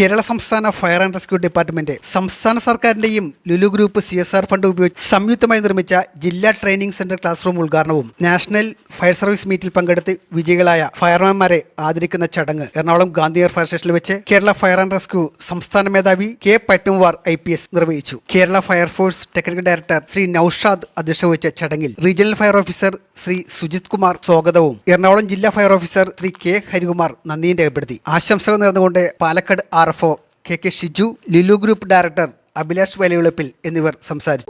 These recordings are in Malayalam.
കേരള സംസ്ഥാന ഫയർ ആൻഡ് റെസ്ക്യൂ ഡിപ്പാർട്ട്മെന്റ് സംസ്ഥാന സർക്കാരിന്റെയും Lulu group C S R fund ഉപയോഗിച്ച് സംയുക്തമായി നിർമ്മിച്ച ജില്ലാ ട്രെയിനിംഗ് സെന്റർ ക്ലാസ് റൂം ഉദ്ഘാടനവും നാഷണൽ ഫയർ സർവീസ് മീറ്റിൽ പങ്കെടുത്ത് വിജയികളായ ഫയർമാൻമാരെ ആദരിക്കുന്ന ചടങ്ങ്. എറണാകുളം ഗാന്ധിനഗർ ഫയർ സ്റ്റേഷനിൽ വെച്ച് കേരള ഫയർ ആൻഡ് റെസ്ക്യൂ സംസ്ഥാന മേധാവി കെ പട്ടുംവാർ ഐ പി എസ് നിർവഹിച്ചു. Kerala fire force technical director Shri Naushad അധ്യക്ഷത വഹിച്ച ചടങ്ങിൽ regional fire officer Shri Sujith Kumar സ്വാഗതവും എറണാകുളം ജില്ലാ fire officer Shri K Harikumar നന്ദിയും രേഖപ്പെടുത്തി. ആശംസകൾ നേർന്നുകൊണ്ട് Palakkad R F O K K Shiju Lulu group director Abhilash വലയുളപ്പിൽ എന്നിവർ സംസാരിച്ചു.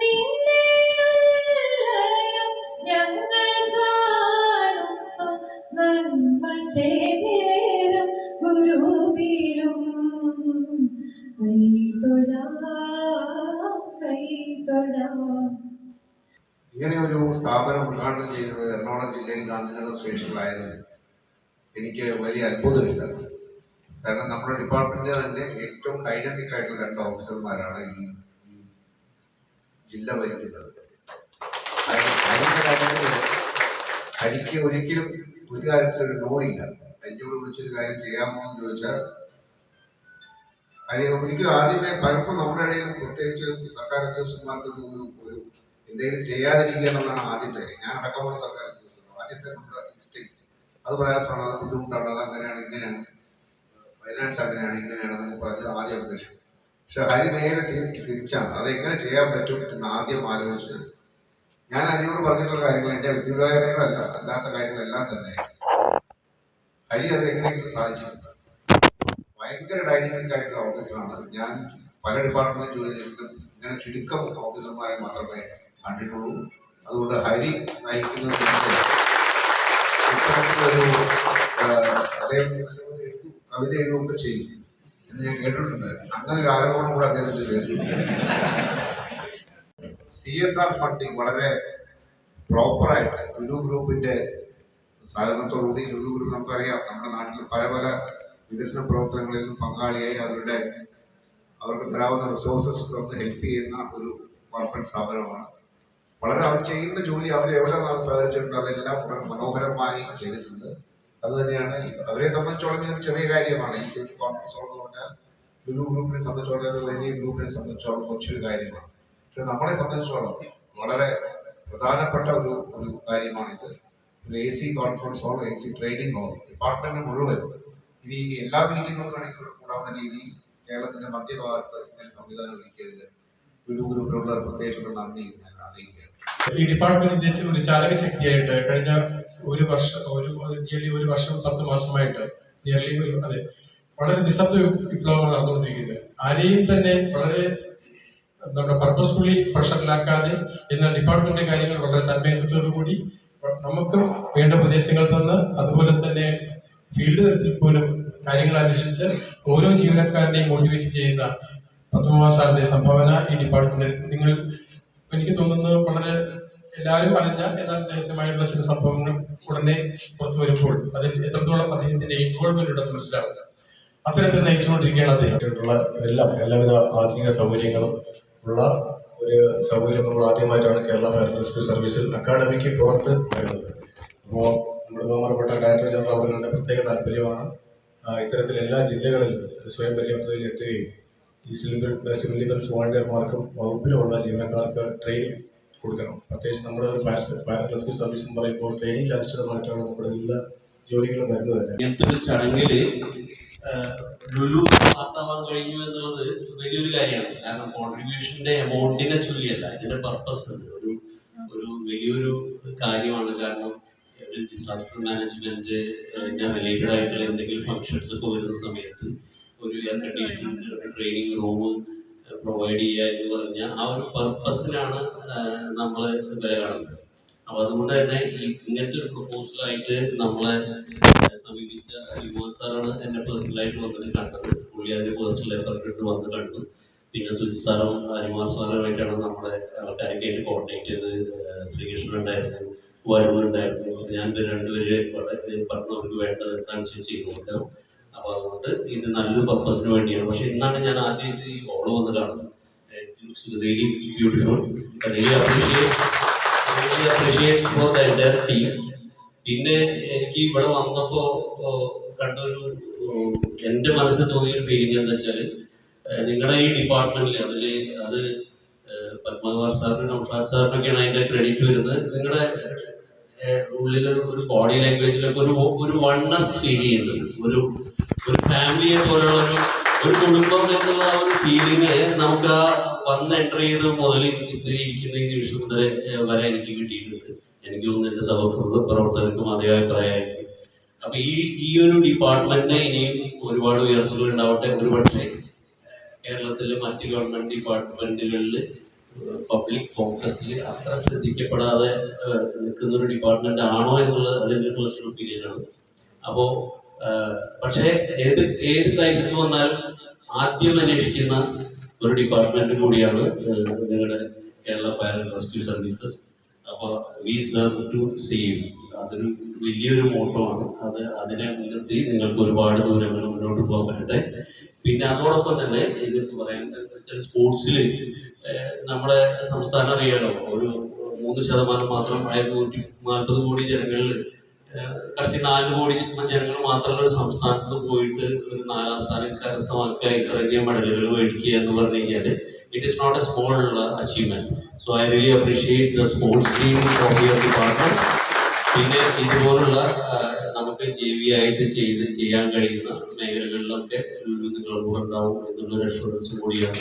ഇങ്ങനെ ഒരു സ്ഥാപനം ഉദ്ഘാടനം ചെയ്തത് എറണാകുളം ജില്ലയിൽ ഗാന്ധിനഗർ സ്റ്റേഷനിലായത് എനിക്ക് വലിയ അത്ഭുതമില്ല. കാരണം നമ്മുടെ ഡിപ്പാർട്ട്മെന്റിലെ തന്നെ ഏറ്റവും ഡൈനാമിക് ആയിട്ടുള്ള രണ്ട് ഓഫീസർമാരാണ് ഈ ജില്ല ഭരിക്കുന്നത്. തനിക്ക് ഒരിക്കലും ഒരു കാര്യത്തിൽ ഒരു നോ ഇല്ല. ഹരിയോട് വിളിച്ചൊരു കാര്യം ചെയ്യാമോ എന്ന് ചോദിച്ചാൽ അതിന് ഒരിക്കലും ആദ്യമേ പലപ്പോഴും നമ്മുടെ ഇടയിൽ പ്രത്യേകിച്ച് സർക്കാർ ഉദ്യോഗസ്ഥന്മാർക്ക് ഒരു ഒരു എന്തെങ്കിലും ചെയ്യാതിരിക്കുക എന്നുള്ളതാണ് ആദ്യത്തെ. ഞാൻ അടക്കമുള്ള സർക്കാർ ഉദ്യോഗസ്ഥർ ആദ്യത്തെ നമ്മുടെ അത് പ്രയാസമാണ് അത് ബുദ്ധിമുട്ടാണ്. അത് അങ്ങനെയാണ് ഇങ്ങനെയാണ്. ഫൈനാൻസ് അങ്ങനെയാണ് ഇങ്ങനെയാണ് എന്ന് പറഞ്ഞ് ആദ്യം അപേക്ഷിക്കും പക്ഷെ ഹരി നേരെ തിരിച്ചാണ്. അത് എങ്ങനെ ചെയ്യാൻ പറ്റും എന്ന് ആദ്യം ആലോചിച്ചത് ഞാൻ ഹരിയോട് പറഞ്ഞിട്ടുള്ള കാര്യങ്ങൾ എന്റെ വിദ്യാഭ്യാസങ്ങളല്ല അല്ലാത്ത കാര്യങ്ങളെല്ലാം തന്നെ. ഹരി അത് എങ്ങനെയെങ്കിലും സാധിച്ചിട്ടുണ്ട് ഭയങ്കര ഡൈനാമിക് ആയിട്ടുള്ള ഓഫീസറാണ് ഞാൻ പല ഡിപ്പാർട്ട്മെന്റ് ജോലി ചെയ്തിട്ടും ഇങ്ങനെ ചുരുക്കം ഓഫീസർമാരെ മാത്രമേ കണ്ടിട്ടുള്ളൂ. അതുകൊണ്ട് ഹരി നയിക്കുന്നത് അദ്ദേഹം കവിത എഴുതുകയൊക്കെ ചെയ്യും. എന്ന് ഞാൻ കേട്ടിട്ടുണ്ട്. അങ്ങനെ ഒരു ആരോപണം കൂടെ അദ്ദേഹത്തിന് സി എസ് ആർ ഫണ്ടിങ് വളരെ പ്രോപ്പറായിട്ട് ലുലു ഗ്രൂപ്പിന്റെ സഹകരണത്തോടുകൂടി ലുലു ഗ്രൂപ്പ് നമുക്കറിയാം. നമ്മുടെ നാട്ടിൽ പല പല വികസന പ്രവർത്തനങ്ങളിൽ പങ്കാളിയായി അവരുടെ അവർക്ക് തരാവുന്ന റിസോഴ്സസ് തന്ന് ഹെൽപ്പ് ചെയ്യുന്ന ഒരു കോർപ്പറേറ്റ് സ്ഥാപനമാണ്. വളരെ അവർ ചെയ്യുന്ന ജോലി അവർ എവിടെ നാം സഹകരിച്ചിട്ടുണ്ട് അതെല്ലാം വളരെ മനോഹരമായി ചെയ്തിട്ടുണ്ട്. അത് തന്നെയാണ്. അവരെ സംബന്ധിച്ചോളം ഇത് ചെറിയ കാര്യമാണ്. ഈ ഒരു കോൺഫറൻസ് എന്ന് പറഞ്ഞാൽ ലുലു ഗ്രൂപ്പിനെ സംബന്ധിച്ചോളം വലിയ ഗ്രൂപ്പിനെ സംബന്ധിച്ചോളം കൊച്ചൊരു കാര്യമാണ്. പക്ഷെ നമ്മളെ സംബന്ധിച്ചോളം വളരെ പ്രധാനപ്പെട്ട ഒരു ഒരു കാര്യമാണിത്. ഒരു A C conference hall A C training hall department മുഴുവൻ ഇനി എല്ലാ മീറ്റിങ്ങുകളും കൂടാവുന്ന രീതിയിൽ കേരളത്തിന്റെ മധ്യഭാഗത്ത് ഇങ്ങനെ സംവിധാനം ഒരുക്കിയതിൽ ഗ്രൂപ്പിനുള്ള പ്രത്യേകിച്ചുള്ള നന്ദി ഞാൻ അറിയിക്കുകയാണ്. ഈ ഡിപ്പാർട്ട്മെന്റിന്റെ ഒരു ചാലക ശക്തിയായിട്ട് കഴിഞ്ഞ ഒരു വർഷം ഒരു നിയർലി ഒരു വർഷം പത്ത് മാസമായിട്ട് നിയർലി ഒരു അതെ വളരെ നിശബ്ദ വിപ്ലവമാണ് നടന്നുകൊണ്ടിരിക്കുന്നത്. ആരെയും തന്നെ വളരെ നമ്മുടെ പർപ്പസ്ഫുള്ളി പ്രഷറിലാക്കാതെ എന്നാൽ ഡിപ്പാർട്ട്മെന്റ് കാര്യങ്ങൾ വളരെ തന്മയത്വത്തോടു കൂടി നമുക്കും വേണ്ട ഉപദേശങ്ങൾ തന്ന് അതുപോലെ തന്നെ ഫീൽഡ് തലത്തിൽ പോലും കാര്യങ്ങൾ അന്വേഷിച്ച് ഓരോ ജീവനക്കാരനെയും മോട്ടിവേറ്റ് ചെയ്യുന്ന പത്മമാസാലത്തെ സംഭാവന ഈ ഡിപ്പാർട്ട്മെന്റിൽ നിങ്ങൾ എനിക്ക് തോന്നുന്നത് വളരെ എല്ലാവരും അറിഞ്ഞ എന്നാൽ രഹസ്യമായിട്ടുള്ള ചില സംഭവങ്ങൾ ഉടനെ പുറത്തു വരുമ്പോൾ അതിൽ എത്രത്തോളം അദ്ദേഹത്തിന്റെ ഇൻവോൾവ്മെന്റ് ഉണ്ടെന്ന് മനസ്സിലാവുക. അത്തരത്തിൽ നയിച്ചുകൊണ്ടിരിക്കുകയാണ് അദ്ദേഹത്തിനുള്ള എല്ലാം എല്ലാവിധ ആധുനിക സൗകര്യങ്ങളും ഉള്ള ഒരു സൗകര്യം നമ്മൾ ആദ്യമായിട്ടാണ് കേരള ഫയർ റെസ്ക്യൂ സർവീസിൽ അക്കാഡമിക്ക് പുറത്ത് വരുന്നത്. അപ്പോൾ നമ്മുടെ ബഹുമാനപ്പെട്ട ഡയറക്ടർ ജനറൽ അവരുടെ പ്രത്യേക താല്പര്യമാണ് ഇത്തരത്തിൽ എല്ലാ ജില്ലകളിലും സ്വയം പര്യാപ്തതയിൽ എത്തുകയും ഈ സിവിൽ സിവിൽ ഡിഫൻസ് വോളണ്ടിയർമാർക്കും വകുപ്പിലുള്ള ജീവനക്കാർക്ക് ട്രെയിനിങ് കൊടുക്കണം. പ്രത്യേകിച്ച് നമ്മുടെ ഒരു ഫയർ റെസ്ക്യൂ സർവീസ് എന്ന് പറയുമ്പോൾ ട്രെയിനിങ് അധിഷ്ഠിതമായിട്ടാണ് നമ്മുടെ എല്ലാ ജോലികളും വരുന്നത് തന്നെ. ഇങ്ങനത്തെ ചടങ്ങിൽ ലുലു പാർട്ടാവാൻ കഴിഞ്ഞു എന്നുള്ളത് വലിയൊരു കാര്യമാണ്. കാരണം കോൺട്രിബ്യൂഷന്റെ എമൗണ്ടിനെ ചൊല്ലിയല്ല ഇതിന്റെ പർപ്പസ് ഒരു ഒരു വലിയൊരു കാര്യമാണ്. കാരണം ഡിസാസ്റ്റർ മാനേജ്മെന്റ് റിലേറ്റഡ് ആയിട്ടുള്ള എന്തെങ്കിലും ഫങ്ഷൻസ് ഒക്കെ വരുന്ന സമയത്ത് ഒരു കണ്ടീഷൻ ട്രെയിനിങ് റൂം പ്രൊവൈഡ് ചെയ്യുക എന്ന് പറഞ്ഞാൽ ആ ഒരു പർപ്പസിനാണ് നമ്മൾ വില കാണുന്നത്. അപ്പൊ അതുകൊണ്ട് തന്നെ ഈ ഇങ്ങനത്തെ ഒരു പ്രപ്പോസലായിട്ട് നമ്മളെ സമീപിച്ച യുവാൻ സാറാണ് എന്നെ പേഴ്സണലായിട്ട് വന്നിട്ട് കണ്ടത്. പുള്ളി അതിന്റെ പേഴ്സണൽ എഫർട്ട് എടുത്ത് വന്ന് കണ്ടു. പിന്നെ സുജിത് സാറും അരിമാർ സാറുമായിട്ടാണ് നമ്മളെ ഡയറക്റ്റായിട്ട് കോൺടാക്ട് ചെയ്ത് ശ്രീകൃഷ്ണൻ ഉണ്ടായിരുന്നു വരുമുണ്ടായിരുന്നു ഞാൻ രണ്ടുപേരെ പറഞ്ഞു അവർക്ക് വേണ്ടത് എന്താണെന്ന് ചെയ്തു കൊടുക്കണം. അപ്പൊ അതുകൊണ്ട് ഇത് നല്ലൊരു പർപ്പസിന് വേണ്ടിയാണ്. പക്ഷെ ഇന്നാണ് ഞാൻ ആദ്യമായിട്ട് ഈ ഓൾ വന്ന് കാണുന്നത്? Really beautiful really appreciate really appreciate for the team പിന്നെ എനിക്ക് ഇവിടെ വന്നപ്പോൾ കണ്ടൊരു എന്റെ മനസ്സിൽ തോന്നിയൊരു ഫീലിംഗ് എന്താ വെച്ചാൽ നിങ്ങളുടെ ഈ ഡിപ്പാർട്ട്മെന്റിൽ അതിൽ അത് പത്മകുമാർ സാറിനും നൗഷാദ് സാറിനൊക്കെയാണ് അതിന്റെ ക്രെഡിറ്റ് വരുന്നത്. നിങ്ങളുടെ ഉള്ളിൽ ഒരു ബോഡി ലാംഗ്വേജിലൊക്കെ ഒരു ഒരു വണ്ണസ് ഫീൽ ചെയ്യുന്നുണ്ട്. ഒരു ഒരു ഫാമിലിയെ പോലുള്ള ഒരു ഒരു കുടുംബം എന്നുള്ള ആ ഒരു ഫീലിംഗ് നമുക്ക് ആ വന്ന് എന്റർ ചെയ്ത് മുതൽ ഇരിക്കുന്ന ഈ നിമിഷം മുതൽ വരെ എനിക്ക് കിട്ടിയിട്ടുണ്ട്. എനിക്ക് തോന്നുന്നു എന്റെ സഹപ്രവർത്ത പ്രവർത്തകർക്കും അതേ അഭിപ്രായമായിരിക്കും. അപ്പൊ ഈ ഈ ഒരു ഡിപ്പാർട്ട്മെന്റിന് ഇനിയും ഒരുപാട് ഉയർച്ചകൾ ഉണ്ടാവട്ടെ? ഒരുപക്ഷെ കേരളത്തിലെ മറ്റ് ഗവൺമെന്റ് ഡിപ്പാർട്ട്മെന്റുകളിൽ പബ്ലിക് ഫോക്കസിൽ അത്ര ശ്രദ്ധിക്കപ്പെടാതെ നിൽക്കുന്ന ഒരു ഡിപ്പാർട്ട്മെന്റ് ആണോ എന്നുള്ളത് അതിന്റെ പേഴ്സണൽ ഒപ്പീനിയൻ ആണ്. അപ്പോ ഏഹ്, പക്ഷേ ഏത് ഏത് ക്രൈസിസ് വന്നാലും ആദ്യം അന്വേഷിക്കുന്ന ഒരു ഡിപ്പാർട്ട്മെന്റ് കൂടിയാണ് നിങ്ങളുടെ Kerala fire and rescue services അപ്പൊ വി സെർവ് ടു സേവ് അതൊരു വലിയൊരു മോട്ടോ ആണ്. അത് അതിനെ മുൻനിർത്തി നിങ്ങൾക്ക് ഒരുപാട് ദൂരങ്ങൾ മുന്നോട്ട് പോകാൻ പറ്റട്ടെ. പിന്നെ അതോടൊപ്പം തന്നെ ഇത് പറയാൻ വെച്ചാൽ സ്പോർട്സിൽ നമ്മുടെ സംസ്ഥാനം അറിയാലോ ഒരു മൂന്ന് ശതമാനം മാത്രം ആയിരത്തി നൂറ്റി നാൽപ്പത് കോടി ജനങ്ങളിൽ കഷ്ടി നാല് കോടി ജനങ്ങൾ മാത്രമുള്ള ഒരു സംസ്ഥാനത്ത് പോയിട്ട് ഒരു നാലാം സ്ഥാനം കരസ്ഥമാക്കുക ഇത്രയധികം മെഡലുകൾ മേടിക്കുക എന്ന് പറഞ്ഞു കഴിഞ്ഞാൽ it is not a small achievement so I really appreciate the sports team of your department പിന്നെ ഇതുപോലുള്ള നമുക്ക് ജൈവി ആയിട്ട് ചെയ്ത് ചെയ്യാൻ കഴിയുന്ന മേഖലകളിലൊക്കെ നിങ്ങളുടെ കൂടെ ഉണ്ടാവും എന്നുള്ള ഒരു അഷുറൻസ് കൂടിയാണ്.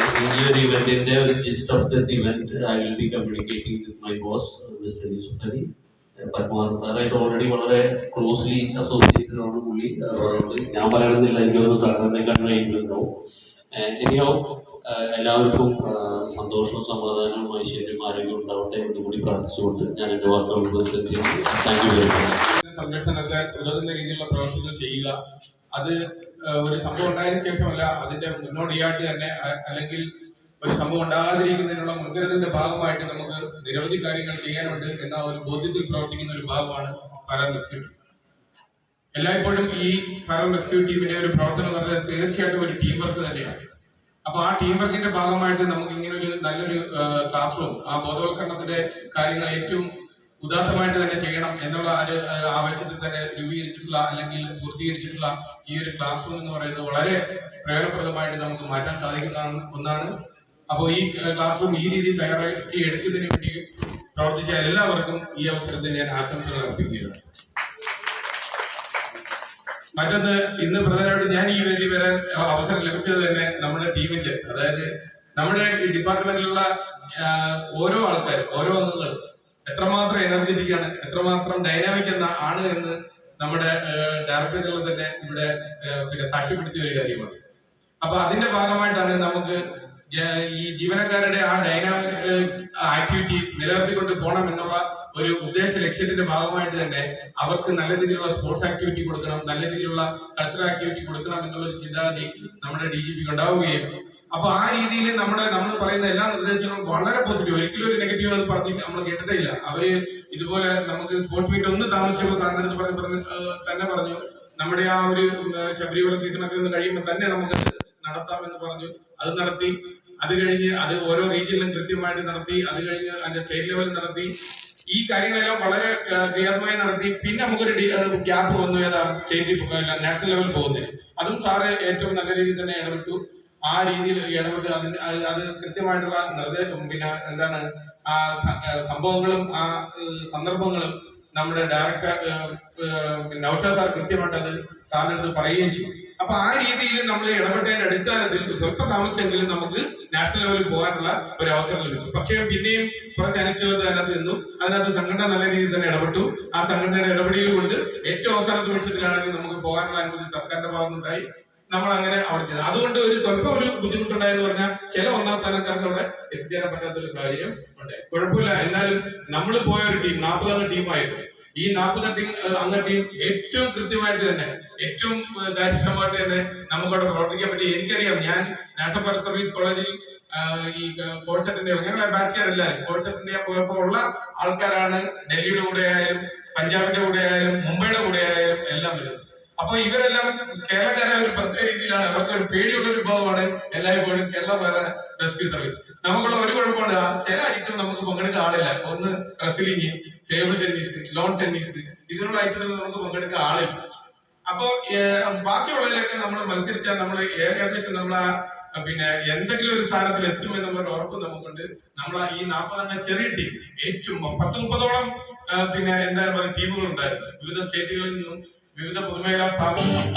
നമുക്ക് your event, in the gist of this event, I will be communicating with my boss, Mr. Yusuf Ali. Yusuf sir ആയിട്ട് ഓൾറെഡി വളരെ ക്ലോസ്ലി അസോസിയേറ്റഡ് ആണ് പുള്ളി ഞാൻ പറയണമെന്നില്ല എനിക്കൊന്ന് സാറിനെ കണ്ടുകഴിഞ്ഞിട്ടുണ്ടാവും എനിയോ എല്ലാവർക്കും സന്തോഷവും സമാധാനവും ഐശ്വര്യവും ആരോഗ്യവും ഉണ്ടാവട്ടെ എന്ന് കൂടി പ്രാർത്ഥിച്ചുകൊണ്ട് ഞാൻ എന്റെ വാർത്തകൾ താങ്ക് യു വെരി മച്ച് സംരക്ഷണമൊക്കെ ഉതകുന്ന രീതിയിലുള്ള പ്രവർത്തനങ്ങൾ ചെയ്യുക അത് ഒരു സംഭവം ഉണ്ടായതിനു ശേഷമല്ല അതിന്റെ മുന്നോടിയായിട്ട് തന്നെ അല്ലെങ്കിൽ ഒരു സംഭവം ഉണ്ടാകാതിരിക്കുന്നതിനുള്ള മുൻകരുതലിന്റെ ഭാഗമായിട്ട് നമുക്ക് നിരവധി കാര്യങ്ങൾ ചെയ്യാനുണ്ട് എന്ന ഒരു ബോധ്യത്തിൽ പ്രവർത്തിക്കുന്ന ഒരു ഭാഗമാണ് ഫയർ റെസ്ക്യൂ ടീം. എല്ലായ്പ്പോഴും ഈ ഫയർ റെസ്ക്യൂ ടീമിന്റെ ഒരു പ്രവർത്തനം പറയുന്നത് തീർച്ചയായിട്ടും ഒരു ടീം വർക്ക് തന്നെയാണ്. അപ്പൊ ആ ടീം വർക്കിന്റെ ഭാഗമായിട്ട് നമുക്ക് ഇങ്ങനെ ഒരു നല്ലൊരു ക്ലാസ് റൂം ആ ബോധവൽക്കരണത്തിന്റെ കാര്യങ്ങൾ ഏറ്റവും ഉദാത്തമായിട്ട് തന്നെ ചെയ്യണം എന്നുള്ള ഒരു ആവേശത്തിൽ തന്നെ രൂപീകരിച്ചിട്ടുള്ള അല്ലെങ്കിൽ പൂർത്തീകരിച്ചിട്ടുള്ള ഈ ഒരു ക്ലാസ് റൂം എന്ന് പറയുന്നത് വളരെ പ്രയോജനപ്രദമായിട്ട് നമുക്ക് മാറ്റാൻ സാധിക്കുന്നതാണ് ഒന്നാണ്. അപ്പോൾ ഈ ക്ലാസ് റൂം ഈ രീതിയിൽ തയ്യാറാക്കി എടുക്കുന്നതിന് വേണ്ടി പ്രവർത്തിച്ച എല്ലാവർക്കും ഈ അവസരത്തിൽ ഞാൻ ആശംസകൾ അർപ്പിക്കുകയാണ്. മറ്റൊന്ന് ഇന്ന് പ്രധാനമായിട്ട് ഞാൻ ഈ വേദി വരാൻ അവസരം ലഭിച്ചത് തന്നെ നമ്മുടെ ടീമിന്റെ അതായത് നമ്മുടെ ഡിപ്പാർട്ട്മെന്റിലുള്ള ഓരോ ആൾക്കാരും ഓരോ അംഗങ്ങളും എത്രമാത്രം എനർജറ്റിക് ആണ് എത്രമാത്രം ഡൈനാമിക് എന്ന ആണ് എന്ന് നമ്മുടെ ഡയറക്ടർ ജനറൽ തന്നെ ഇവിടെ പിന്നെ സാക്ഷ്യപ്പെടുത്തിയ ഒരു കാര്യമാണ്. അപ്പൊ അതിന്റെ ഭാഗമായിട്ടാണ് നമുക്ക് ഈ ജീവനക്കാരുടെ ആ ഡൈനാമിക് ആക്ടിവിറ്റി നിലനിർത്തിക്കൊണ്ട് പോകണം എന്നുള്ള ഒരു ഉദ്ദേശ ലക്ഷ്യത്തിന്റെ ഭാഗമായിട്ട് തന്നെ അവർക്ക് നല്ല രീതിയിലുള്ള സ്പോർട്സ് ആക്ടിവിറ്റി കൊടുക്കണം നല്ല രീതിയിലുള്ള കൾച്ചറൽ ആക്ടിവിറ്റി കൊടുക്കണം എന്നുള്ള ഒരു ചിന്താഗതി നമ്മുടെ ഡി ജി പിക്ക് ഉണ്ടാവുകയും അപ്പൊ ആ രീതിയിൽ നമ്മുടെ നമ്മൾ പറയുന്ന എല്ലാ നിർദ്ദേശങ്ങളും വളരെ പോസിറ്റീവ് ഒരിക്കലും ഒരു നെഗറ്റീവ് അത് പറഞ്ഞ് നമ്മൾ കേട്ടിട്ടേ ഇല്ല അവർ ഇതുപോലെ നമുക്ക് സ്പോർട്സ് മീറ്റ് ഒന്ന് താമസിച്ചപ്പോൾ സാറിന്റെ അടുത്ത് തന്നെ പറഞ്ഞു. നമ്മുടെ ആ ഒരു ശബരിമല സീസൺ സീസണൊക്കെ ഒന്ന് കഴിയുമ്പോൾ തന്നെ നമുക്ക് നടത്താം എന്ന് പറഞ്ഞു. അത് നടത്തി. അത് കഴിഞ്ഞ് അത് ഓരോ റീജിയനിലും കൃത്യമായിട്ട് നടത്തി. അത് കഴിഞ്ഞ് അതിന്റെ സ്റ്റേറ്റ് ലെവലിൽ നടത്തി. ഈ കാര്യങ്ങളെല്ലാം വളരെ ക്ലിയർമായി നടത്തി. പിന്നെ നമുക്കൊരു ഗ്യാപ്പ് വന്നു. ഏതാ? സ്റ്റേറ്റ് നാഷണൽ ലെവൽ പോകുന്നതിന്. അതും സാറ് ഏറ്റവും നല്ല രീതിയിൽ തന്നെ ഇടപെട്ടു. ആ രീതിയിൽ ഇടപെട്ട് അതിന് അത് കൃത്യമായിട്ടുള്ള നിർദ്ദേശം. പിന്നെ എന്താണ്? ആ സംഭവങ്ങളും ആ സന്ദർഭങ്ങളും നമ്മുടെ ഡയറക്ടർ നൗഷാദ് സാർ കൃത്യമായിട്ട് അത് സാറിന്റെ അടുത്ത് പറയുകയും ചെയ്യും അപ്പൊ ആ രീതിയിൽ നമ്മൾ ഇടപെട്ടതിന്റെ അടിസ്ഥാനത്തിൽ സ്വല്പം താമസിച്ചെങ്കിലും നമുക്ക് നാഷണൽ ലെവലിൽ പോകാനുള്ള ഒരു അവസരം ലഭിച്ചു. പക്ഷേ പിന്നെയും കുറച്ച് അനിശ്ചിതത്വം അതിനകത്ത് നിന്നു. അതിനകത്ത് സംഘടന നല്ല രീതിയിൽ തന്നെ ഇടപെട്ടു. ആ സംഘടനയുടെ ഇടപെടൽ കൊണ്ട് ഏറ്റവും അവസാന നിമിഷത്തിലാണെങ്കിൽ നമുക്ക് പോകാനുള്ള അനുമതി സർക്കാരിന്റെ ഭാഗത്തുനിന്നുണ്ടായി. നമ്മൾ അങ്ങനെ അവിടെ ചെയ്തത് അതുകൊണ്ട് ഒരു സ്വല്പം ഒരു ബുദ്ധിമുട്ടുണ്ടായെന്ന് പറഞ്ഞാൽ ചില ഒന്നാം സ്ഥാനക്കാർക്ക് അവിടെ എത്തിച്ചേരാൻ പറ്റാത്ത ഒരു സാഹചര്യം ഉണ്ട്. കുഴപ്പമില്ല. എന്നാലും നമ്മൾ പോയ ഒരു ടീം നാൽപ്പതംഗ ടീമായിരുന്നു. ഈ നാൽപ്പത് ടീം അംഗ ടീം ഏറ്റവും കൃത്യമായിട്ട് തന്നെ ഏറ്റവും കാര്യക്ഷമമായിട്ട് തന്നെ നമുക്കവിടെ പ്രവർത്തിക്കാൻ പറ്റി. എനിക്കറിയാം ഞാൻ നാഷണൽ ഫയർ സർവീസ് കോളേജിൽ ഈ കോഴ്സ് അറ്റൻഡ് ചെയ്യും ഞങ്ങളെ ബാച്ചുകാരെല്ലാവരും കോഴ്സ് അറ്റൻഡ് ചെയ്യാൻ പോയപ്പോൾ ഉള്ള ആൾക്കാരാണ് ഡൽഹിയുടെ കൂടെ ആയാലും പഞ്ചാബിന്റെ കൂടെ ആയാലും മുംബൈയുടെ കൂടെ ആയാലും എല്ലാം വരുന്നത്. അപ്പൊ ഇവരെല്ലാം കേരളക്കാരെ ഒരു പ്രത്യേക രീതിയിലാണ്. അവർക്ക് ഒരു പേടിയുള്ള ഒരു വിഭാഗമാണ് എല്ലായ്പ്പോഴും കേരള ഫയർ റെസ്ക്യൂ സർവീസ് നമുക്കുള്ള ഒരു കുഴപ്പമുണ്ട്. ആ ചില ഐറ്റം നമുക്ക് പങ്കെടുക്കാൻ ആളില്ല. ഒന്ന് wrestling table tennis lawn tennis ഇതിനുള്ള ഐറ്റം നമുക്ക് പങ്കെടുക്കാൻ ആളില്ല. അപ്പോ ബാക്കിയുള്ളതിലൊക്കെ നമ്മൾ മത്സരിച്ചാൽ നമ്മൾ ഏകദേശം നമ്മൾ പിന്നെ എന്തെങ്കിലും ഒരു സ്ഥാനത്തിൽ എത്തുമെന്നുള്ള ഒരു ഉറപ്പ് നമുക്കുണ്ട്. നമ്മൾ ഈ നാൽപ്പതെണ്ണ ചെറിയ ടീം ഏറ്റവും പത്ത് മുപ്പതോളം പിന്നെ എന്താ പറയുക ടീമുകൾ ഉണ്ടായിരുന്നു വിവിധ സ്റ്റേറ്റുകളിൽ നിന്നും വിവിധ പൊതുമേഖലാ സ്ഥാപനങ്ങൾ